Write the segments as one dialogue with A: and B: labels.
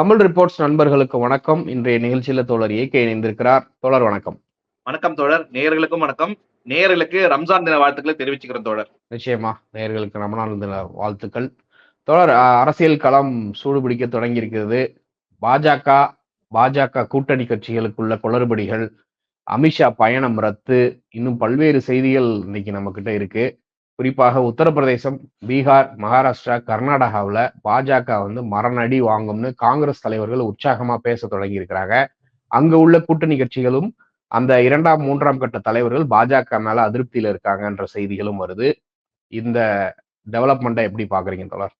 A: Tamil reports நண்பர்களுக்கு வணக்கம். இன்றைய நிகழ்ச்சியில தோழர் ஏகே இணைந்திருக்கிறார். தோழர் வணக்கம்.
B: வணக்கம் தோழர். நேயர்களுக்கும் வணக்கம். நேயர்களுக்கு ரம்ஜான் தின வாழ்த்துக்களை தெரிவிச்சுக்கிறேன் தோழர்.
A: நிச்சயமா நேயர்களுக்கு ரமணான் தின வாழ்த்துக்கள். தோழர் அரசியல் களம் சூடுபிடிக்க தொடங்கி இருக்கிறது பாஜக பாஜக கூட்டணி கட்சிகளுக்குள்ள குளறுபடிகள் அமித்ஷா பயணம் ரத்து இன்னும் பல்வேறு செய்திகள் இன்னைக்கு நம்ம கிட்ட இருக்கு. குறிப்பாக உத்தரப்பிரதேசம் பீகார் மகாராஷ்டிரா கர்நாடகாவில் பாஜக வந்து மரணடி வாங்கும்னு காங்கிரஸ் தலைவர்கள் உற்சாகமா பேச தொடங்கி இருக்கிறாங்க அங்க உள்ள கூட்டணி கட்சிகளும் அந்த இரண்டாம் மூன்றாம் கட்ட தலைவர்கள் பாஜக மேல அதிருப்தியில இருக்காங்கன்ற செய்திகளும் வருது. இந்த டெவலப்மெண்ட்டை எப்படி பாக்குறீங்க தோழர்?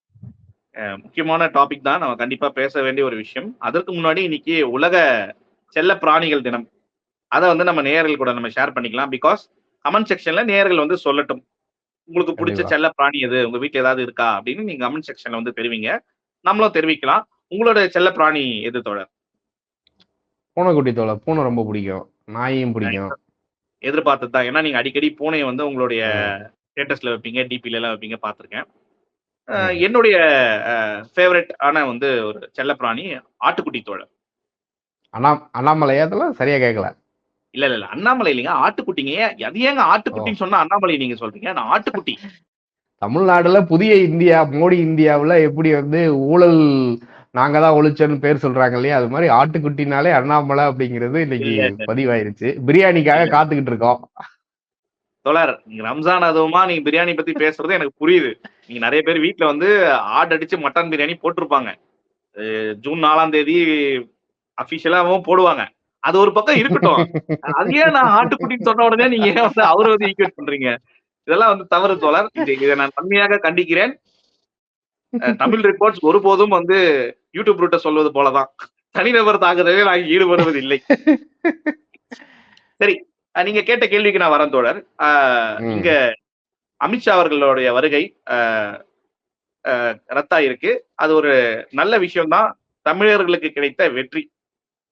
B: முக்கியமான டாபிக் தான். நம்ம கண்டிப்பா பேச வேண்டிய ஒரு விஷயம். அதற்கு முன்னாடி இன்னைக்கு உலக செல்ல பிராணிகள் தினம். அதை வந்து நம்ம நேயர்கள் கூட நம்ம ஷேர் பண்ணிக்கலாம். பிகாஸ் கமெண்ட் செக்ஷன்ல நேர்கள் வந்து சொல்லட்டும். உங்களுக்கு பிடிச்ச. செல்ல பிராணி எது? உங்க வீட்ல ஏதாவது இருக்கா? அப்படின்னு நீங்க கமெண்ட் செக்ஷன்ல வந்து தெரிவிங்க. நம்மளும் தெரிவிக்கலாம். உங்களோட செல்ல பிராணி எது தோழர்?
A: பூனைக்குட்டி தோழர். பூனை ரொம்ப பிடிக்கும். நாயையும் பிடிக்கும்.
B: எதிர்பார்த்தது தான். ஏன்னா நீங்க அடிக்கடி பூனையை வந்து உங்களுடைய ஸ்டேட்டஸ்ல வைப்பீங்க டிபில எல்லாம் வைப்பீங்க பார்த்திருக்கேன். என்னுடைய ஃபேவரட் ஆன வந்து ஒரு செல்ல பிராணி ஆட்டுக்குட்டி தோழர்.
A: அண்ணா அண்ணாமலையா அதெல்லாம் சரியா கேட்கல
B: இல்ல இல்ல இல்ல. அண்ணாமலை இல்லைங்க. ஆட்டுக்குட்டிங்க. அது ஏங்க ஆட்டுக்குட்டின்னு சொன்னா அண்ணாமலை நீங்க சொல்றீங்க? நான் ஆட்டுக்குட்டி.
A: தமிழ்நாடுல புதிய இந்தியா மோடி இந்தியாவுல எப்படி வந்து ஊழல் நாங்க தான் ஒழிச்சோன்னு பேர் சொல்றாங்க இல்லையா? அது மாதிரி ஆட்டுக்குட்டினாலே அண்ணாமலை அப்படிங்கிறது இன்னைக்கு. பதிவாயிருச்சு. பிரியாணிக்காக காத்துக்கிட்டு இருக்கோம்
B: தோழர் நீங்க ரம்ஜான் அதுவுமா நீங்க பிரியாணி பத்தி பேசுறது எனக்கு புரியுது. நீங்க நிறைய பேர் வீட்ல வந்து ஆட் அடிச்சு மட்டன் பிரியாணி போட்டிருப்பாங்க. ஜூன் நாலாம் தேதி அபிஷியலாவும் போடுவாங்க. அது ஒரு பக்கம் இருக்கட்டும். அது ஏன் நான் ஆட்டுக்குட்டின்னு சொன்ன உடனே நீங்க ஏன் வந்து அவரை வந்து ஈக்குவேட் பண்றீங்க? இதெல்லாம் வந்து தவறு தோழர். இது நான் தன்மையாக கண்டிக்கிறேன். தமிழ் ரிப்போர்ட்ஸ் ஒருபோதும் வந்து யூடியூப் ரூட்ட சொல்வது போலதான். தனிநபர் தாக்குதலில் நான் ஈடுபடுவது இல்லை சரி நீங்க கேட்ட கேள்விக்கு நான் வரேன் தோழர். இங்க அமித்ஷா அவர்களுடைய வருகை அஹ், ரத்தாயிருக்கு அது ஒரு நல்ல விஷயம்தான். தமிழர்களுக்கு கிடைத்த வெற்றி.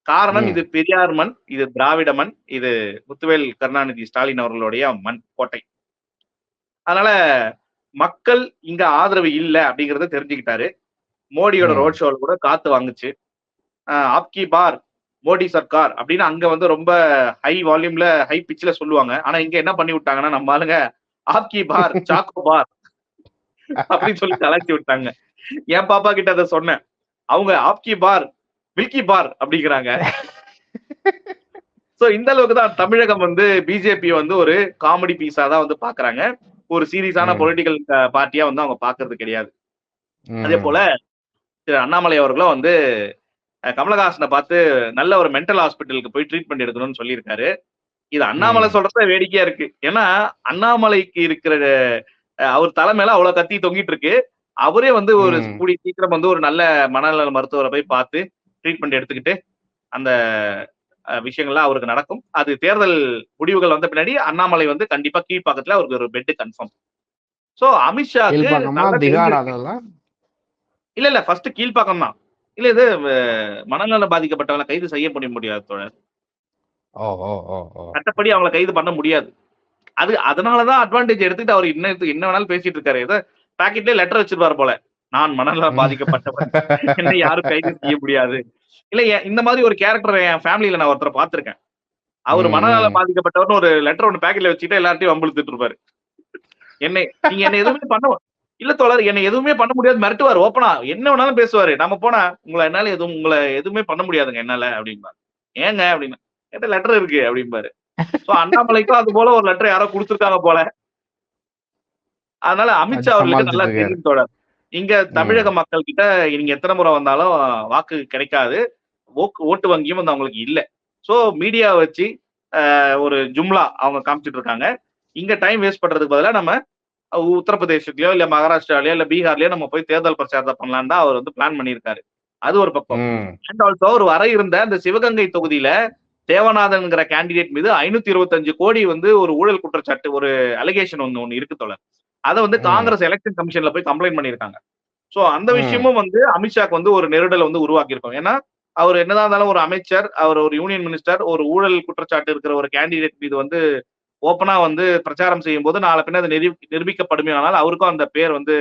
B: காரணம். இது பெரியார் மண் இது திராவிட மண் இது முத்துவேல் கருணாநிதி ஸ்டாலின் அவர்களுடைய மண் கோட்டை. அதனால மக்கள் இங்க ஆதரவு இல்லை அப்படிங்கறத தெரிஞ்சுக்கிட்டாரு. மோடியோட. ரோட் ஷோல கூட காத்து வாங்குச்சு. ஆப்கி பார் மோடி சர்க்கார் அப்படின்னு அங்க வந்து ரொம்ப ஹை வால்யூம்ல ஹை பிச்ல சொல்லுவாங்க. ஆனா இங்க என்ன பண்ணி விட்டாங்கன்னா நம்ம ஆளுங்க ஆப்கி பார் சாக்கோ பார் அப்படின்னு சொல்லி கலாச்சி விட்டாங்க. என் பாப்பா கிட்ட அதை சொன்னேன். அவங்க ஆப்கி பார் மில்கி பார் அப்படிங்கிறாங்க சோ இந்த அளவுக்கு தான் தமிழகம் வந்து பிஜேபி வந்து ஒரு காமெடி பீஸா தான் வந்து பாக்குறாங்க ஒரு சீரியஸான. பொலிட்டிக்கல் பார்ட்டியா வந்து அவங்க பாக்குறது கிடையாது. அதே போல திரு அண்ணாமலை அவர்களும் வந்து கமலஹாசனை பார்த்து நல்ல ஒரு மென்டல் ஹாஸ்பிட்டலுக்கு போய் ட்ரீட்மெண்ட் எடுக்கணும்னு சொல்லியிருக்காரு இது அண்ணாமலை. சொல்றத வேடிக்கையா இருக்கு ஏன்னா அண்ணாமலைக்கு இருக்கிற அவர் தலைமையில அவ்வளவு கத்தி தொங்கிட்டு இருக்கு அவரே வந்து ஒரு. கூடிய சீக்கிரம் வந்து ஒரு நல்ல மனநல மருத்துவரை போய் பார்த்து ட்ரீட்மெண்ட் எடுத்துக்கிட்டு அந்த விஷயங்கள்லாம் அவருக்கு நடக்கும். அது தேர்தல் முடிவுகள் வந்த பின்னாடி அண்ணாமலை வந்து கண்டிப்பா கீழ்ப்பாக்கத்துல அவருக்கு ஒரு பெட் கன்ஃபார்ம் சோ
A: அதெல்லாம்
B: இல்ல இல்ல ஃபர்ஸ்ட் கீழ்ப்பாக்கம் தான் இல்ல இது மனநலம் பாதிக்கப்பட்டவங்களை கைது செய்ய முடிய முடியாது தோழர். சட்டப்படி அவங்களை கைது பண்ண முடியாது. அது அதனாலதான் அட்வான்டேஜ் எடுத்துட்டு அவர் என்ன என்ன வேணாலும் பேசிட்டு இருக்காரு. ஏதோ பாக்கெட்லயே லெட்டர் வச்சிருப்பாரு போல. நான் மனநலம் பாதிக்கப்பட்டவன். என்னை யாரும் கைது செய்ய முடியாது. இல்ல இந்த மாதிரி ஒரு கேரக்டர் என் ஃபேமிலியில நான் ஒருத்தரை பார்த்திருக்கேன். அவர்
A: ம்,
B: மனநலம்
A: ம்.
B: பாதிக்கப்பட்டவர்னு ஒரு லெட்டர் ஒன்று பேக்கெட்ல வச்சுட்டு எல்லார்ட்டையும் வம்பிழுத்துட்டு இருப்பாரு. என்னை நீங்க என்ன எதுவுமே பண்ண இல்ல தோழர் என்னை எதுவுமே பண்ண முடியாது மிரட்டுவார் ஓப்பனா என்ன வேணாலும் பேசுவாரு. நம்ம போனா உங்களை என்னால எதுவும் உங்களை எதுவுமே பண்ண முடியாதுங்க என்னால அப்படிம்பாரு. ஏங்க அப்படின்னு என்கிட்ட லெட்டர் இருக்கு அப்படிம்பாரு. சோ அண்ணாமலைக்கும் அது போல ஒரு லெட்டர் யாரோ கொடுத்துருக்காங்க போல. அதனால அமித்ஷா அவர்களுக்கு நல்லா தெரியும் தோழர். இங்க தமிழக மக்கள் கிட்ட நீங்க எத்தனை முறை வந்தாலும் வாக்கு கிடைக்காது. ஓட்டு வங்கியும் வந்து அவங்களுக்கு இல்ல. சோ மீடியா வச்சு ஒரு ஜும்லா அவங்க காமிச்சிட்டு இருக்காங்க இங்க டைம் வேஸ்ட் பண்றதுக்கு பதிலா நம்ம உத்தரப்பிரதேசத்துலயோ இல்ல மகாராஷ்டிராலயோ இல்ல பீகார்லயோ நம்ம போய் தேர்தல் பிரச்சாரத்தை பண்ணலாம்னு தான் அவர் வந்து பிளான் பண்ணியிருக்காரு. அது ஒரு பக்கம். அண்ட் ஆல்சோ ஒரு வர இருந்த அந்த சிவகங்கை தொகுதியில தேவநாதன்ங்கிற கேண்டிடேட் மீது ஐநூத்தி இருபத்தஞ்சு கோடி வந்து ஒரு ஊழல் குற்றச்சாட்டு ஒரு அலிகேஷன் ஒண்ணு ஒண்ணு இருக்கு தோழர். அதை வந்து. காங்கிரஸ் எலெக்ஷன் கமிஷன்ல போய் கம்ப்ளைண்ட் பண்ணியிருக்காங்க. சோ அந்த. விஷயமும் வந்து அமித்ஷாக்கு வந்து ஒரு நெருடலை வந்து உருவாக்கி இருக்கும் ஏன்னா அவர் என்னதான் இருந்தாலும் ஒரு அமைச்சர் அவர் ஒரு யூனியன் மினிஸ்டர் ஒரு ஊழல் குற்றச்சாட்டு இருக்கிற ஒரு கேண்டிடேட் மீது வந்து ஓப்பனா வந்து பிரச்சாரம் செய்யும் போது நாளை பின்ன அது நிரூபி நிரூபிக்கப்படுமே ஆனால் அவருக்கும் அந்த பேர் வந்து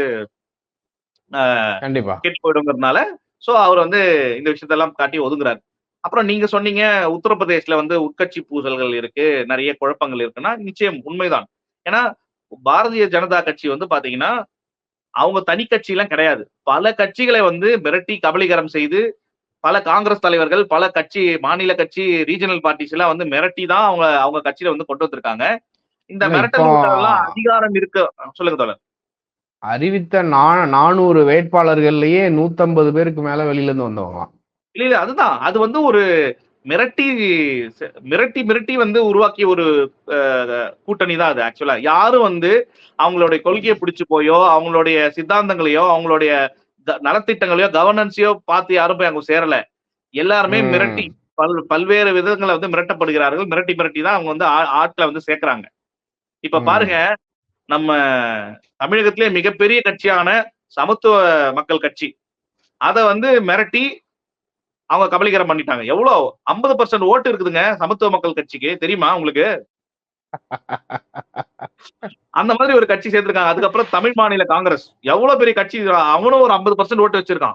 A: கண்டிப்பா.
B: கெட்டு போயிடுங்கிறதுனால சோ அவர் வந்து இந்த விஷயத்தெல்லாம் காட்டி ஒதுங்குறாரு. அப்புறம் நீங்க சொன்னீங்க உத்தரப்பிரதேஷ்ல வந்து உட்கட்சி பூசல்கள் இருக்கு நிறைய குழப்பங்கள் இருக்குன்னா நிச்சயம் உண்மைதான். ஏன்னா பாரதிய ஜனதா கட்சி வந்து பாத்தீங்கன்னா அவங்க தனி கட்சி எல்லாம் கிடையாது. பல கட்சிகளை வந்து மிரட்டி கபலீகரம் செய்து பல காங்கிரஸ் தலைவர்கள் பல கட்சி மாநில கட்சி ரீஜனல் பார்ட்டிஸ் எல்லாம் வந்து மிரட்டி தான் அவங்க அவங்க கட்சியில வந்து கொண்டு வந்திருக்காங்க. இந்த மிரட்டல் அதிகாரம் இருக்க. சொல்லுங்க தோழர்.
A: அறிவித்த நானூறு வேட்பாளர்கள்லயே நூத்தம்பது பேருக்கு மேல வெளியில இருந்து வந்தவங்களாம்
B: இல்ல இல்ல அதுதான். அது வந்து ஒரு மிரட்டி மிரட்டி மிரட்டி வந்து உருவாக்கிய ஒரு கூட்டணி தான் அது ஆக்சுவலா யாரும் வந்து அவங்களுடைய கொள்கையை பிடிச்சு போயோ அவங்களுடைய சித்தாந்தங்களையோ அவங்களுடைய நலத்திட்டங்களையோ கவர்னன்ஸையோ பார்த்து யாரும் போய் அங்க சேரல. எல்லாருமே. மிரட்டி பல் பல்வேறு விதங்களை வந்து மிரட்டப்படுகிறார்கள். மிரட்டி மிரட்டி தான் அவங்க வந்து ஆட்களை வந்து சேர்க்கறாங்க. இப்ப. பாருங்க நம்ம தமிழகத்திலே மிகப்பெரிய கட்சியான சமத்துவ மக்கள் கட்சி. அத வந்து மிரட்டி அவங்க கபலீகரம் பண்ணிட்டாங்க. எவ்வளவு ஐம்பது பர்சன்ட் ஓட்டு இருக்குதுங்க சமத்துவ மக்கள் கட்சிக்கு. தெரியுமா உங்களுக்கு? அந்த மாதிரி ஒரு கட்சி சேர்த்திருக்காங்க அதுக்கப்புறம் தமிழ் மாநில காங்கிரஸ். எவ்வளவு பெரிய கட்சி? அவனும் ஒரு ஐம்பது பர்சன்ட் ஓட்டு வச்சிருக்கான்.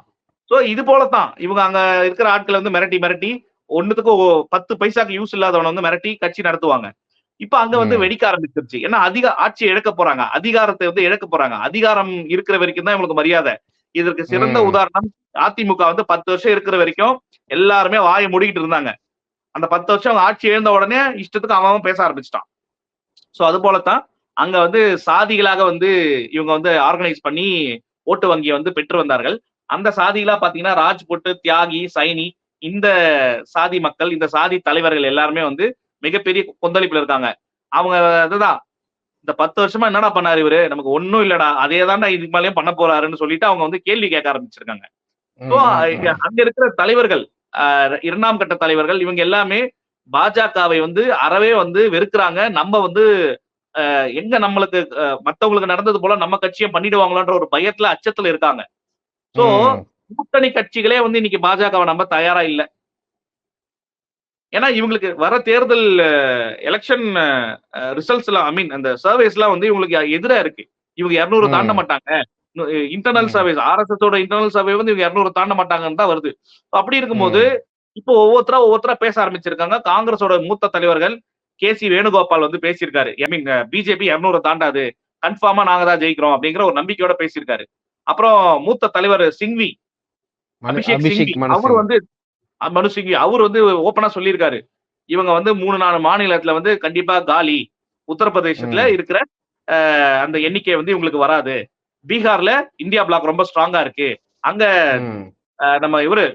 B: சோ இது போலதான் இவங்க அங்க இருக்கிற ஆட்களை வந்து மிரட்டி மிரட்டி ஒண்ணுத்துக்கு ஒ- பத்து பைசாக்கு யூஸ் இல்லாதவன வந்து மிரட்டி கட்சி நடத்துவாங்க. இப்ப அங்க வந்து. வெடிக்க ஆரம்பிச்சிருச்சு. ஏன்னா அதிக ஆட்சியை இழக்க போறாங்க. அதிகாரத்தை வந்து இழக்க போறாங்க. அதிகாரம் இருக்கிற வரைக்கும் தான் இவங்களுக்கு மரியாதை. இதற்கு சிறந்த. உதாரணம் அதிமுக வந்து பத்து வருஷம் இருக்கிற வரைக்கும் எல்லாருமே வாயை மூடிக்கிட்டு இருந்தாங்க. அந்த பத்து வருஷம் அவங்க ஆட்சி இழந்த உடனே இஷ்டத்துக்கு அவன் பேச ஆரம்பிச்சிட்டான். சோ அது போலத்தான் அங்க வந்து சாதிகளாக வந்து இவங்க வந்து ஆர்கனைஸ் பண்ணி ஓட்டு வங்கியை வந்து பெற்று வந்தார்கள். அந்த சாதிகளா பாத்தீங்கன்னா ராஜ்புட் தியாகி சைனி இந்த சாதி மக்கள் இந்த சாதி தலைவர்கள் எல்லாருமே வந்து மிகப்பெரிய கொந்தளிப்புல இருக்காங்க. அவங்க அதுதான் இந்த பத்து வருஷமா என்னடா பண்ணாரு இவரு? நமக்கு ஒண்ணும் இல்லடா. அதே தான்டா இதுக்கு மேலயும் பண்ண போறாருன்னு சொல்லிட்டு அவங்க வந்து கேள்வி கேட்க ஆரம்பிச்சிருக்காங்க. அங்க இருக்கிற தலைவர்கள் இரண்டாம் கட்ட தலைவர்கள் இவங்க எல்லாமே பாஜகவை வந்து அறவே வந்து வெறுக்கிறாங்க. நம்ம வந்து எங்க நம்மளுக்கு மத்தவங்களுக்கு நடந்தது போல நம்ம கட்சியும் பண்ணிடுவாங்களோன்ற ஒரு பயத்துல அச்சத்துல இருக்காங்க. சோ. கூட்டணி கட்சிகளே வந்து இன்னைக்கு பாஜகவை நம்ப தயாரா இல்ல. ஏன்னா இவங்களுக்கு வர தேர்தல் எலெக்ஷன் ரிசல்ட்ஸ் எல்லாம் ஐ மீன் அந்த சர்வேஸ் எல்லாம் வந்து இவங்களுக்கு எதிரா இருக்கு. இவங்க இருநூறு. தாண்ட மாட்டாங்க. இன்டர்னல். சர்வேஸ் ஆர்எஸ்எஸ் ஓட இன்டர்னல் சர்வே வந்து இவங்க இருநூறு தாண்ட மாட்டாங்கன்னு தான் வருது. அப்படி இருக்கும்போது இப்போ ஒவ்வொருத்தரா ஒவ்வொருத்தரா பேச ஆரம்பிச்சிருக்காங்க. காங்கிரஸோட மூத்த தலைவர்கள் கே சி வேணுகோபால் வந்து பேசியிருக்காரு. ஐ மீன் பிஜேபி இருநூறு தாண்டாது. கன்ஃபார்மா நாங்க தான் ஜெயிக்கிறோம் அப்படிங்கிற ஒரு நம்பிக்கையோட பேசியிருக்காரு. அப்புறம் மூத்த தலைவர் சிங்வி அபிஷேக் சிங்வி அவர். வந்து அஹ் மனு சிங்வி அவர் வந்து ஓப்பனா சொல்லியிருக்காரு. இவங்க வந்து மூணு நாலு மாநிலத்துல வந்து கண்டிப்பா காலி உத்தரப்பிரதேசத்துல. இருக்கிற அந்த எண்ணிக்கை வந்து இவங்களுக்கு வராது. பீகார்ல இந்தியா பிளாக் ரொம்ப ஸ்ட்ராங்கா இருக்கு. அங்க நம்ம இவரு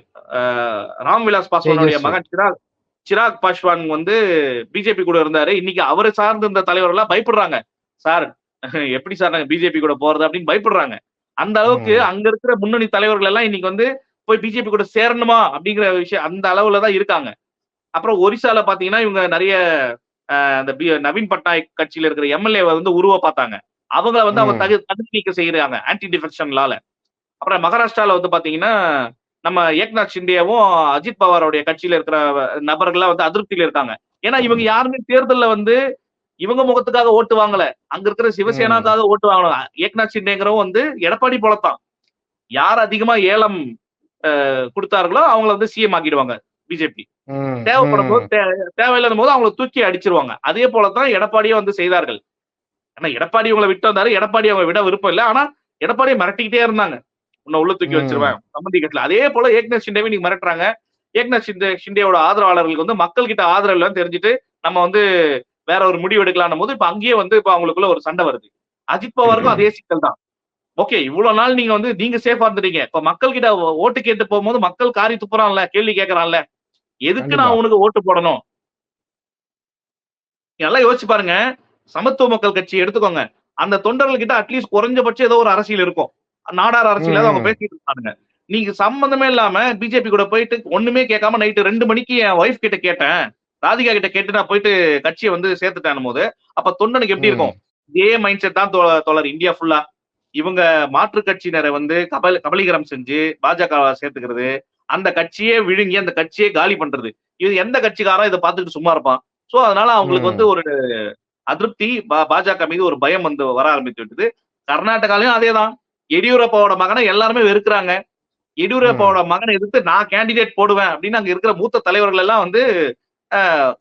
B: ராம்விலாஸ் பாஸ்வானுடைய. மகன் சிராக் சிராக் பாஸ்வான் வந்து பிஜேபி கூட இருந்தாரு. இன்னைக்கு அவரை சார்ந்த இந்த தலைவர் எல்லாம் பயப்படுறாங்க. சார் எப்படி சார் நாங்க பிஜேபி கூட போறது? அப்படின்னு பயப்படுறாங்க. அந்த அளவுக்கு. அங்க இருக்கிற முன்னணி தலைவர்கள் எல்லாம் இன்னைக்கு வந்து போய் பிஜேபி கூட சேரணுமா அப்படிங்கிற விஷயம் அந்த அளவுல தான் இருக்காங்க. அப்புறம் ஒரிசால பாத்தீங்கன்னா இவங்க நிறைய அந்த நவீன் பட்நாயக் கட்சியில இருக்கிற எம்எல்ஏ வந்து உருவ பார்த்தாங்க. அவங்க வந்து அவங்க. தகு தகுதி நீக்கம் செய்யறாங்க ஆன்டி டிஃபெக்ஷன்லால அப்புறம் மகாராஷ்டிரால வந்து பாத்தீங்கன்னா நம்ம ஏக்நாத் ஷிண்டேவும் அஜித் பவாரோடைய கட்சியில இருக்கிற நபர்கள்லாம் வந்து அதிருப்தியில இருக்காங்க. ஏன்னா இவங்க யாருமே தேர்தல்ல வந்து இவங்க முகத்துக்காக ஓட்டு வாங்கல. அங்க இருக்கிற சிவசேனாக்காக ஓட்டு வாங்கணும் ஏக்நாத் ஷிண்டேங்கிறவங்க வந்து எடப்பாடி போலத்தான். யார் அதிகமா ஏலம் கொடுத்தார்களோ அவங்கள வந்து சிஎம் ஆக்கிடுவாங்க பிஜேபி. தேவைப்படும் போது தேவையில்லாத போது அவங்கள தூக்கி அடிச்சிருவாங்க. அதே போலதான் எடப்பாடியே வந்து செய்தார்கள். ஆனா எடப்பாடி இவங்களை விட்டு வந்தாரு எடப்பாடி அவங்க விட விருப்பம் இல்லை. ஆனா எடப்பாடியை மிரட்டிக்கிட்டே இருந்தாங்க. உன்னை உள்ள தூக்கி. வச்சிருவேன் சம்பந்தி கட்சியில அதே போல ஏக்நாத் ஷிண்டேவை நீங்க மிரட்டுறாங்க. ஏக்நாத் ஷிண்டே ஷிண்டேவோட ஆதரவாளர்களுக்கு வந்து மக்கள் கிட்ட ஆதரவு இல்லைன்னு தெரிஞ்சுட்டு நம்ம வந்து வேற ஒரு முடிவு எடுக்கலாம்னும் போது இப்ப அங்கேயே வந்து இப்ப அவங்களுக்குள்ள ஒரு சண்டை வருது. அஜித் பவாருக்கும் அதே சிக்கல் தான் ஓகே இவ்வளவு நாள் நீங்க வந்து நீங்க சேஃபா இருந்துட்டீங்க. இப்ப மக்கள் கிட்ட ஓட்டு கேட்டு போகும்போது மக்கள் காரி துப்புறான்ல கேள்வி கேட்கறான்ல எதுக்கு. நான் உனக்கு ஓட்டு போடணும்? நல்லா யோசிச்சு பாருங்க. சமத்துவ மக்கள் கட்சி எடுத்துக்கோங்க. அந்த தொண்டர்கள் கிட்ட அட்லீஸ்ட் குறைஞ்சபட்சம் ஏதோ ஒரு அரசியல் இருக்கும். நாடார் அரசியலாவது அவங்க. பேசிட்டு இருக்காங்க நீங்க சம்பந்தமே இல்லாம பிஜேபி கூட போயிட்டு ஒண்ணுமே கேட்காம நைட்டு ரெண்டு மணிக்கு என் ஒய்ஃப் கிட்ட கேட்டேன். ராதிகா கிட்ட கேட்டு நான் போயிட்டு கட்சியை வந்து சேர்த்துட்டேன் போது அப்ப தொண்டனுக்கு எப்படி இருக்கும்? இதே மைண்ட் செட் தான் தோ- தோழர். இந்தியா ஃபுல்லா இவங்க மாற்று கட்சியினரை வந்து கபல் கபலீகரம் செஞ்சு பாஜக சேர்த்துக்கிறது அந்த கட்சியே விழுங்கி அந்த கட்சியே காலி பண்றது. இது எந்த கட்சிக்காரன் இதை பார்த்துட்டு சும்மா இருப்பான்? சோ அதனால அவங்களுக்கு. வந்து ஒரு அதிருப்தி பாஜக மீது ஒரு பயம் வந்து வர ஆரம்பித்து விட்டது. கர்நாடகாலையும் அதேதான். எடியூரப்பாவோட மகனை எல்லாருமே வெறுக்கிறாங்க. எடியூரப்பாவோட மகனை எதிர்த்து நான் கேண்டிடேட் போடுவேன் அப்படின்னு அங்க இருக்கிற மூத்த தலைவர்கள் எல்லாம் வந்து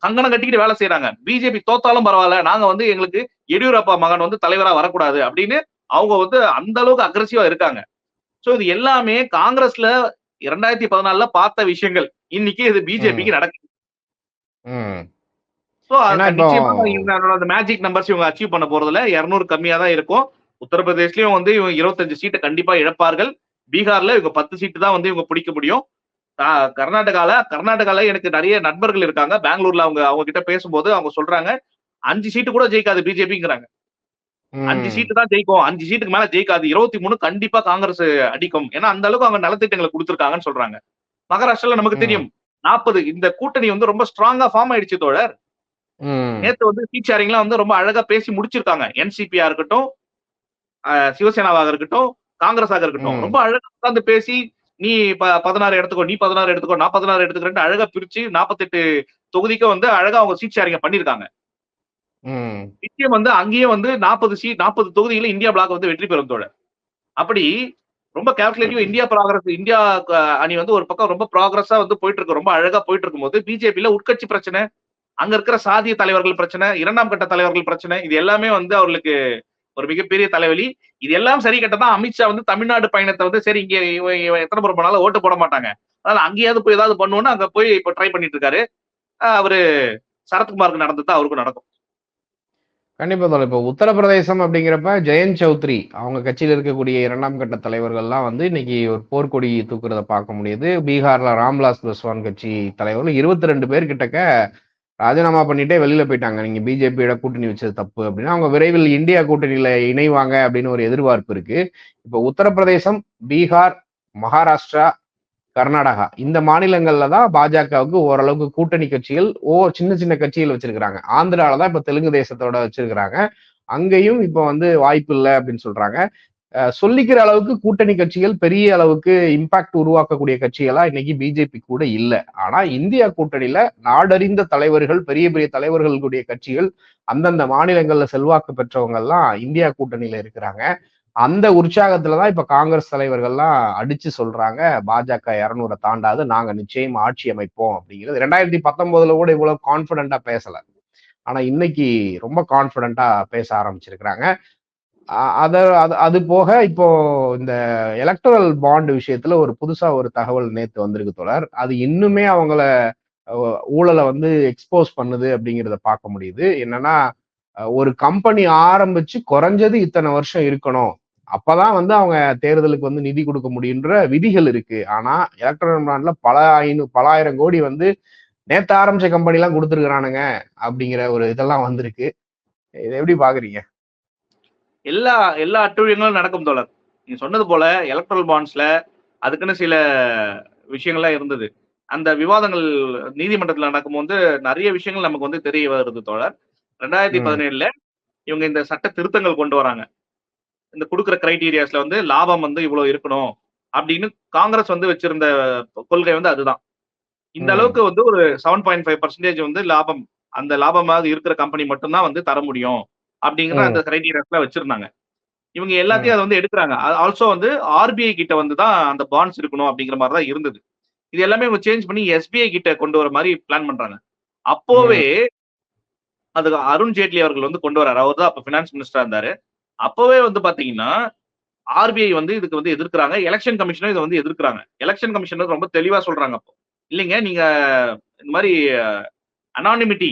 B: கங்கணம் கட்டிக்கிட்டு வேலை செய்யறாங்க பிஜேபி தோத்தாலும் பரவாயில்ல. நாங்க வந்து எங்களுக்கு எடியூரப்பா மகன் வந்து தலைவரா வரக்கூடாது அப்படின்னு அவங்க வந்து அந்த அளவுக்கு அக்ரஸிவா இருக்காங்க. சோ இது எல்லாமே காங்கிரஸ்ல இரண்டாயிரத்தி பதினாலுல பார்த்த விஷயங்கள். இன்னைக்கு இது பிஜேபிக்கு நடக்குது. இவங்களோட அந்த மேஜிக் நம்பர்ஸ் இவங்க அச்சீவ் பண்ண போறதுல இருநூறு கம்மியா தான் இருக்கும். உத்தரப்பிரதேஷ்லயும் வந்து இவங்க இருபத்தஞ்சு சீட்டை கண்டிப்பா இழப்பார்கள். பீகார்ல இவங்க பத்து சீட்டு தான் வந்து இவங்க பிடிக்க முடியும். கர்நாடகால கர்நாடகால எனக்கு நிறைய நண்பர்கள் இருக்காங்க. பெங்களூர்ல அவங்க அவங்க கிட்ட பேசும்போது அவங்க சொல்றாங்க அஞ்சு சீட்டு கூட ஜெயிக்காது பிஜேபிங்கிறாங்க அஞ்சு. சீட்டு தான் ஜெயிக்கும் அஞ்சு சீட்டுக்கு மேல ஜெயிக்காது இருபத்தி மூணு கண்டிப்பா காங்கிரஸ் அடிக்கும் ஏன்னா அந்த அளவுக்கு அவங்க நலத்திட்டங்களை கொடுத்திருக்காங்கன்னு சொல்றாங்க மகாராஷ்டிரால நமக்கு. தெரியும் நாற்பது இந்த கூட்டணி வந்து ரொம்ப ஸ்ட்ராங்கா ஃபார்ம் ஆயிடுச்சு தோழர். நேத்து வந்து சீட் வந்து ரொம்ப அழகா பேசி முடிச்சிருக்காங்க என்சிபியா இருக்கட்டும் சிவசேனாவாக இருக்கட்டும் காங்கிரஸாக இருக்கட்டும். ரொம்ப அழகா உட்கார்ந்து பேசி நீ பதினாறு எடுத்துக்கோ நீ பதினாறு எடுத்துக்கோ நான் பதினாறு எடுத்துக்கிறேன் அழகா பிரிச்சு நாற்பத்தெட்டு தொகுதிக்கு வந்து அழகா அவங்க சீட் ஷேரிங்க பண்ணிருக்காங்க. நிச்சயம் வந்து அங்கேயே வந்து நாற்பது சீட் நாற்பது தொகுதியில இந்தியா பிளாக் வந்து வெற்றி பெறும் தோழர். அப்படி ரொம்ப கேல்குலேட்டிவ் இந்தியா ப்ராகிரஸ் இந்தியா அணி வந்து ஒரு பக்கம் ரொம்ப ப்ராக்ரஸா வந்து போயிட்டு இருக்கு ரொம்ப அழகா போயிட்டு இருக்கும்போது பிஜேபியில உட்கட்சி பிரச்சனை அங்க இருக்கிற சாதிய தலைவர்கள் பிரச்சனை இரண்டாம் கட்ட தலைவர்கள் பிரச்சனை இது எல்லாமே வந்து அவர்களுக்கு ஒரு மிகப்பெரிய தலைவலி. இது எல்லாம் சரி கட்டதான் அமித்ஷா வந்து தமிழ்நாடு பயணத்தை வந்து சரி இங்க எத்தனை பேர் போனாலும் ஓட்டு போட மாட்டாங்க. அதனால அங்கேயாவது போய் ஏதாவது பண்ணுவோம்னு அங்க போய் இப்ப ட்ரை பண்ணிட்டு இருக்காரு. அவரு சரத்குமாருக்கு நடந்தது அவருக்கும் நடக்கும்.
A: கண்டிப்பா தோழர். இப்போ உத்தரப்பிரதேசம் அப்படிங்கிறப்ப ஜெயந்த் சௌத்ரி அவங்க கட்சியில் இருக்கக்கூடிய இரண்டாம் கட்ட தலைவர்கள்லாம் வந்து இன்னைக்கு ஒரு போர்க்கொடி தூக்குறத பார்க்க முடியுது. பீகார்ல ராம்விலாஸ் பாஸ்வான் கட்சி தலைவர்கள் இருபத்தி ரெண்டு பேர் கிட்டக்க ராஜினாமா பண்ணிட்டே வெளியில போயிட்டாங்க. நீங்க பிஜேபியோட கூட்டணி வச்சது தப்பு அப்படின்னா அவங்க விரைவில் இந்தியா கூட்டணியில இணைவாங்க அப்படின்னு ஒரு எதிர்பார்ப்பு இருக்கு. இப்போ உத்தரப்பிரதேசம் பீகார் மகாராஷ்டிரா கர்நாடகா. இந்த மாநிலங்கள்ல தான் பாஜகவுக்கு ஓரளவுக்கு கூட்டணி கட்சிகள் ஓ சின்ன சின்ன கட்சிகள் வச்சிருக்கிறாங்க. ஆந்திரால தான் இப்ப தெலுங்கு தேசத்தோட வச்சிருக்கிறாங்க. அங்கேயும் இப்ப வந்து வாய்ப்பு இல்லை அப்படின்னு சொல்றாங்க. சொல்லிக்கிற அளவுக்கு கூட்டணி கட்சிகள் பெரிய அளவுக்கு இம்பாக்ட் உருவாக்கக்கூடிய கட்சிகளா இன்னைக்கு பிஜேபி கூட இல்லை. ஆனா இந்தியா கூட்டணியில நாடறிந்த தலைவர்கள் பெரிய பெரிய தலைவர்களுடைய கட்சிகள் அந்தந்த மாநிலங்கள்ல செல்வாக்கு பெற்றவங்க எல்லாம் இந்தியா கூட்டணியில இருக்கிறாங்க. அந்த உற்சாகத்துலதான் இப்ப காங்கிரஸ் தலைவர்கள்லாம் அடிச்சு சொல்றாங்க பாஜக இரநூறை தாண்டாது நாங்க நிச்சயம் ஆட்சி அமைப்போம் அப்படிங்கிறது. ரெண்டாயிரத்தி பத்தொன்பதுல கூட இவ்வளவு கான்பிடண்டா பேசல. ஆனா இன்னைக்கு ரொம்ப கான்பிடண்டா பேச ஆரம்பிச்சிருக்கிறாங்க. அதை அத அது அது போக இப்போ இந்த எலக்ட்ரல் பாண்ட் விஷயத்துல ஒரு புதுசா ஒரு தகவல் நேத்து வந்திருக்கு தொடர் அது இன்னுமே அவங்கள ஊழலை வந்து எக்ஸ்போஸ் பண்ணுது அப்படிங்கிறத பார்க்க முடியுது. என்னன்னா ஒரு கம்பெனி ஆரம்பிச்சு குறைஞ்சது இத்தனை வருஷம் இருக்கணும். அப்பதான் வந்து அவங்க தேர்தலுக்கு வந்து நிதி கொடுக்க முடியுன்ற விதிகள் இருக்கு. ஆனா எலக்ட்ரல் பாண்ட்ல பல ஐநூ பல ஆயிரம் கோடி வந்து நேத்து ஆரம்பிச்ச கம்பெனி எல்லாம் கொடுத்துருக்கானுங்க அப்படிங்கிற ஒரு இதெல்லாம் வந்திருக்கு. இதை எப்படி பாக்குறீங்க?
B: எல்லா எல்லா அட்டுழியங்களும் நடக்கும் தோழர். நீங்க சொன்னது போல எலக்ட்ரல் பாண்ட்ஸ்ல அதுக்குன்னு சில விஷயங்கள்லாம் இருந்தது. அந்த விவாதங்கள் நீதிமன்றத்தில் நடக்கும்போது நிறைய விஷயங்கள் நமக்கு வந்து தெரிய வருது தோழர். ரெண்டாயிரத்தி. பதினேழுல இவங்க இந்த சட்ட திருத்தங்கள் கொண்டு வராங்க. இந்த கொடுக்குற கிரைட்டீரியாஸ்ல வந்து லாபம் வந்து இவ்வளவு இருக்கணும் அப்படின்னு காங்கிரஸ் வந்து வச்சிருந்த கொள்கை வந்து அதுதான். இந்த. அளவுக்கு வந்து ஒரு செவன் பாயிண்ட் ஃபைவ் பர்சன்டேஜ் வந்து லாபம் அந்த லாபமாக இருக்கிற கம்பெனி மட்டும்தான் வந்து தர முடியும் அப்படிங்கிற. அந்த கிரைட்டீரியாஸ்ல வச்சிருந்தாங்க. இவங்க எல்லாத்தையும் அதை வந்து எடுக்கிறாங்க. ஆல்சோ வந்து ஆர்பிஐ கிட்ட வந்து தான் அந்த பாண்ட்ஸ் இருக்கணும் அப்படிங்கிற மாதிரி தான் இருந்தது. இது எல்லாமே இவங்க சேஞ்ச் பண்ணி எஸ்பிஐ கிட்ட கொண்டு வர மாதிரி பிளான் பண்றாங்க. அப்போவே அது அருண் ஜேட்லி அவர்கள் வந்து கொண்டு வராரு அவர் தான் அப்ப பினான்ஸ் மினிஸ்டரா இருந்தாரு. அப்பவே வந்து பாத்தீங்கன்னா ஆர்பிஐ வந்து இதுக்கு வந்து எதிர்க்கிறாங்க. எலெக்ஷன் கமிஷனும் இதை வந்து எதிர்க்கிறாங்க. எலெக்ஷன் கமிஷனர் ரொம்ப தெளிவா சொல்றாங்க அப்போ. இல்லைங்க நீங்க இந்த மாதிரி அனானிமிட்டி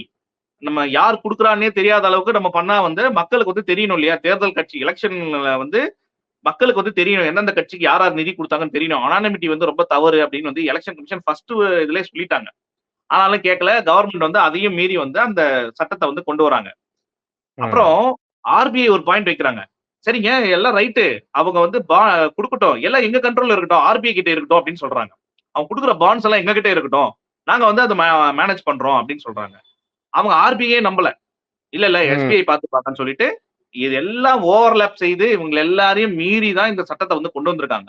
B: நம்ம யார் கொடுக்குறான்னே தெரியாத அளவுக்கு நம்ம பண்ணா வந்து மக்களுக்கு வந்து தெரியணும் இல்லையா? தேர்தல் கட்சி எலெக்ஷன்ல வந்து மக்களுக்கு வந்து தெரியணும். எந்தெந்த கட்சிக்கு யார் யார் நிதி கொடுத்தாங்கன்னு தெரியணும். அனானிமிட்டி வந்து ரொம்ப தவறு அப்படின்னு வந்து எலெக்ஷன் கமிஷன் ஃபர்ஸ்ட் இதுல சொல்லிட்டாங்க. ஆனாலும் கேட்கல கவர்மெண்ட் வந்து அதையும் மீறி வந்து அந்த சட்டத்தை வந்து கொண்டு வராங்க. அப்புறம் ஆர்பிஐ ஒரு பாயிண்ட் வைக்கிறாங்க. சரிங்க எல்லாம் ரைட்டு அவங்க வந்து பா- கொடுக்கட்டும். எல்லாம் எங்க கண்ட்ரோல்ல இருக்கட்டும். ஆர்பிஐ கிட்ட இருக்கட்டும் அப்படின்னு சொல்றாங்க. அவங்க கொடுக்குற பாண்ட்ஸ் எல்லாம் எங்க கிட்ட இருக்கட்டும். நாங்க வந்து அதை மேனேஜ் பண்றோம் அப்படின்னு சொல்றாங்க. அவங்க ஆர்பிஐ நம்பல. இல்ல இல்ல. எஸ்பிஐ பார்த்துப்பாங்கன்னு சொல்லிட்டு இது எல்லாம் ஓவர்லாப் செய்து இவங்க எல்லாரையும் மீறி தான் இந்த சட்டத்தை வந்து கொண்டு வந்திருக்காங்க.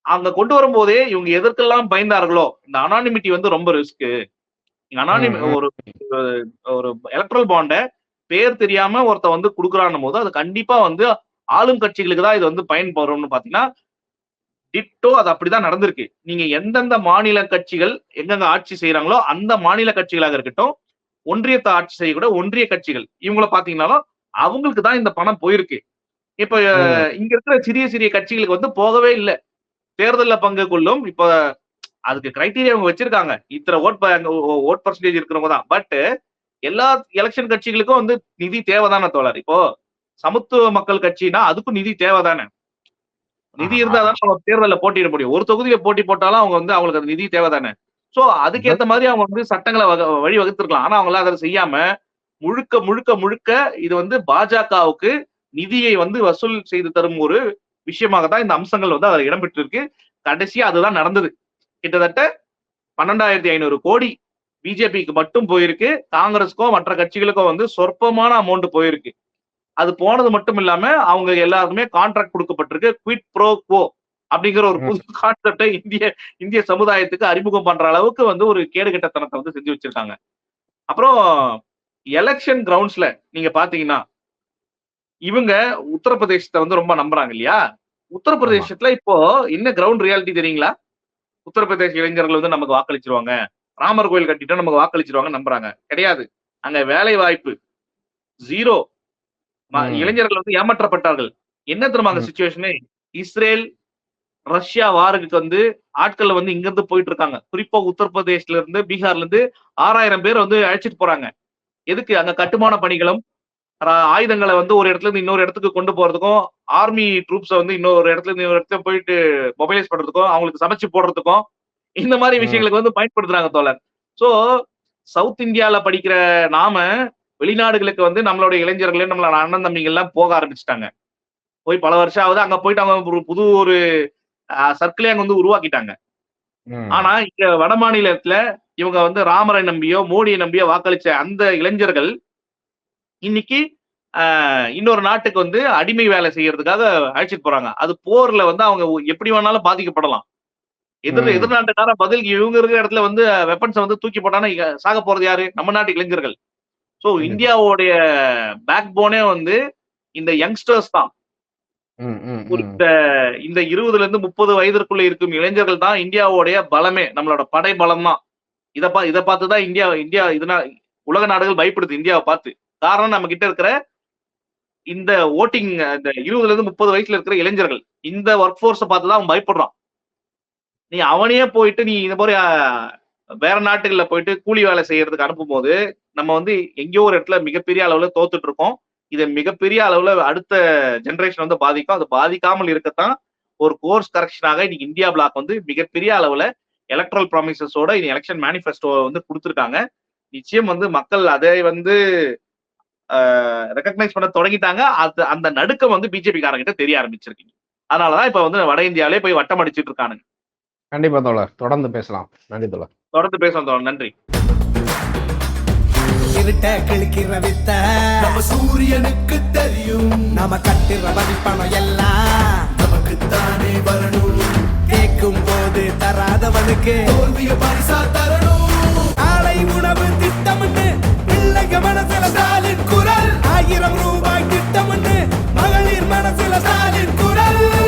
B: அங்க கொண்டு வரும்போதே இவங்க எதற்கெல்லாம் பயந்தார்களோ இந்த அனானிமிட்டி வந்து ரொம்ப ரிஸ்க் அனானிம். ஒரு ஒரு எலக்ட்ரல் பாண்ட பேர் தெரியாம ஒருத்த வந்து குடுக்குறான் போது அது கண்டிப்பா வந்து ஆளும் கட்சிகளுக்கு தான் இது வந்து பயன்படும்னு பாத்தீங்கன்னா டிட்டோ அது அப்படிதான் நடந்திருக்கு. நீங்க எந்தெந்த மாநில கட்சிகள் எங்கெங்க ஆட்சி செய்யறாங்களோ அந்த மாநில கட்சிகளாக இருக்கட்டும் ஒன்றியத்தை ஆட்சி செய்யக்கூட ஒன்றிய கட்சிகள் இவங்கள பாத்தீங்கன்னாலும் அவங்களுக்கு தான் இந்த பணம் போயிருக்கு. இப்ப இங்க இருக்கிற சிறிய சிறிய கட்சிகளுக்கு வந்து போகவே இல்லை. தேர்தல்ல பங்கு கொள்ளும் இப்ப அதுக்கு கிரைட்டீரியா அவங்க வச்சிருக்காங்க. இத்தனை ஓட் ஓட் பர்சன்டேஜ் இருக்கிறவங்க தான். பட் எல்லா எலெக்ஷன் கட்சிகளுக்கும் வந்து நிதி தேவைதானே தோழர்? இப்போ சமத்துவ மக்கள் கட்சினா அதுக்கும் நிதி தேவைதானே? நிதி. இருந்தா தானே அவங்க தேர்தல்ல போட்டியிட முடியும். ஒரு தொகுதியில போட்டி போட்டாலும் அவங்க வந்து அவங்களுக்கு அந்த நிதி தேவைதானே? சோ அதுக்கேத்த மாதிரி அவங்க வந்து சட்டங்களை வக- வழி வகுத்திருக்கலாம் ஆனா அவங்கள அதை செய்யாம முழுக்க முழுக்க முழுக்க இது வந்து பாஜகவுக்கு நிதியை வந்து வசூல் செய்து தரும் ஒரு விஷயமாக தான் இந்த அம்சங்கள் வந்து அதில் இடம்பெற்றிருக்கு. கடைசியா அதுதான் நடந்தது. கிட்டத்தட்ட பன்னெண்டாயிரத்தி ஐநூறு கோடி பிஜேபிக்கு மட்டும் போயிருக்கு காங்கிரஸ்க்கோ மற்ற கட்சிகளுக்கோ வந்து சொற்பமான அமௌண்ட் போயிருக்கு. அது போனது மட்டும் இல்லாம அவங்க எல்லாருக்குமே கான்ட்ராக்ட் கொடுக்கப்பட்டிருக்கு குவிட் ப்ரோ கோ அப்படிங்கிற ஒரு புது கான்செப்டை இந்திய இந்திய சமுதாயத்துக்கு அறிமுகம் பண்ற அளவுக்கு வந்து ஒரு கேடுகட்டத்தனத்தை வந்து செஞ்சு வச்சிருக்காங்க. அப்புறம் எலெக்ஷன் கிரவுண்ட்ஸ்ல நீங்க பாத்தீங்கன்னா இவங்க உத்தரப்பிரதேசத்தை வந்து ரொம்ப நம்புறாங்க இல்லையா? உத்தரப்பிரதேசத்துல இப்போ என்ன கிரவுண்ட் ரியாலிட்டி தெரியுங்களா? உத்தரப்பிரதேச இளைஞர்கள் வந்து நமக்கு வாக்களிச்சிருவாங்க. ராமர் கோயில் கட்டிட்டா நமக்கு வாக்களிச்சிருவாங்க நம்புறாங்க. கிடையாது. அங்க வேலை வாய்ப்பு ஜீரோ. இளைஞர்கள் வந்து ஏமாற்றப்பட்டார்கள். என்ன தெரியுமா
A: ம்.
B: சுச்சுவேஷனு இஸ்ரேல் ரஷ்யா வாருக்கு வந்து ஆட்கள் வந்து இங்க இருந்து போயிட்டு இருக்காங்க குறிப்பா உத்தரப்பிரதேஷ்ல இருந்து பீகார்ல இருந்து ஆறாயிரம் பேர் வந்து அழைச்சிட்டு போறாங்க. எதுக்கு? அங்க கட்டுமான பணிகளும் ஆயுதங்களை வந்து ஒரு இடத்துல இருந்து இன்னொரு இடத்துக்கு கொண்டு போறதுக்கும் ஆர்மி ட்ரூப்ஸை வந்து இன்னொரு இடத்துல இருந்து இன்னொரு இடத்துல போயிட்டு மொபைலைஸ் பண்றதுக்கும் அவங்களுக்கு சமைச்சு போடுறதுக்கும் இந்த மாதிரி. விஷயங்களுக்கு வந்து பயன்படுத்துறாங்க தோழர். சோ சவுத் இந்தியால படிக்கிற நாம வெளிநாடுகளுக்கு வந்து நம்மளுடைய இளைஞர்களே நம்மளோட அண்ணன் தம்பிகள் எல்லாம் போக ஆரம்பிச்சிட்டாங்க. போய் பல வருஷம் ஆகுது. அங்க போயிட்டு அவங்க ஒரு புது ஒரு சர்க்கிளே அங்க வந்து உருவாக்கிட்டாங்க. ஆனா இங்க வட மாநிலத்துல இவங்க வந்து ராமரை நம்பியோ மோடியை நம்பியோ வாக்களிச்ச அந்த இளைஞர்கள் இன்னைக்கு ஆஹ், இன்னொரு நாட்டுக்கு வந்து அடிமை வேலை செய்யறதுக்காக அழைச்சிட்டு போறாங்க. அது போர்ல வந்து அவங்க எப்படி வேணாலும் பாதிக்கப்படலாம். எதிர். எதிர்நாட்டுக்கார பதில் இவங்க இருக்கிற இடத்துல வந்து வெப்பன்ஸை வந்து தூக்கி போட்டானா சாக போறது யாரு? நம்ம நாட்டு இளைஞர்கள். சோ. இந்தியாவுடைய பேக் போனே வந்து இந்த யங்ஸ்டர்ஸ் தான். இந்த இருபதுல இருந்து முப்பது வயதிற்குள்ள இருக்கும் இளைஞர்கள் தான் இந்தியாவுடைய பலமே நம்மளோட படை பலம் தான். இதை பா இதை பார்த்து தான் இந்தியா இந்தியா இதனா உலக நாடுகள் பயப்படுது இந்தியாவை பார்த்து. காரணம் நம்ம கிட்ட இருக்கிற இந்த ஓட்டிங் இந்த இருபதுல இருந்து முப்பது வயசுல இருக்கிற இளைஞர்கள். இந்த ஒர்க் ஃபோர்ஸை பார்த்து தான் அவன் பயப்படுறான். நீ அவனையே போயிட்டு நீ இந்த மாதிரி வேற நாட்டுகள்ல போயிட்டு கூலி வேலை செய்யறதுக்கு அனுப்பும்போது நம்ம வந்து எங்கேயோ ஒரு இடத்துல மிகப்பெரிய அளவுல தோத்துட்டு இருக்கோம் இதை மிகப்பெரிய அளவுல அடுத்த ஜென்ரேஷன் வந்து பாதிக்கும். அது பாதிக்காமல் இருக்கத்தான் ஒரு கோர்ஸ் கரெக்ஷனாக இன்னைக்கு இந்தியா பிளாக் வந்து மிகப்பெரிய அளவுல எலக்ட்ரல் ப்ராமிசஸோட இனி எலெக்ஷன் மேனிஃபெஸ்டோ வந்து கொடுத்துருக்காங்க. நிச்சயம் வந்து மக்கள் அதை வந்து ரெக்கக்னைஸ் பண்ண தொடங்கிட்டாங்க. அது அந்த நடுக்கம் வந்து பிஜேபி காரங்கிட்ட தெரிய ஆரம்பிச்சிருக்கீங்க அதனாலதான் இப்ப வந்து வட இந்தியாவிலே போய் வட்டம் அடிச்சிட்டு இருக்கானுங்க.
A: கண்டிப்பா தோழர். தொடர்ந்து பேசலாம். நன்றி தோழர்.
B: தொடர்ந்து பேசுவோம் தோழர். நன்றி.
C: கிழிக்கிற வித்த நம்ம சூரியனுக்கு தெரியும். நாம கட்டுற வரிப்பணம் எல்லாம். நமக்கு தானே வரணும். கேட்கும் போது தராதவனுக்கு. தோல்விய பரிசா தரணும். ஆலை உணவு திட்டம்னு பிள்ளைங்க மனசுல ஸ்டாலின் குரல். ஆயிரம் ரூபாய் திட்டம்னு மகளிர் மனசுல ஸ்டாலின் குரல்.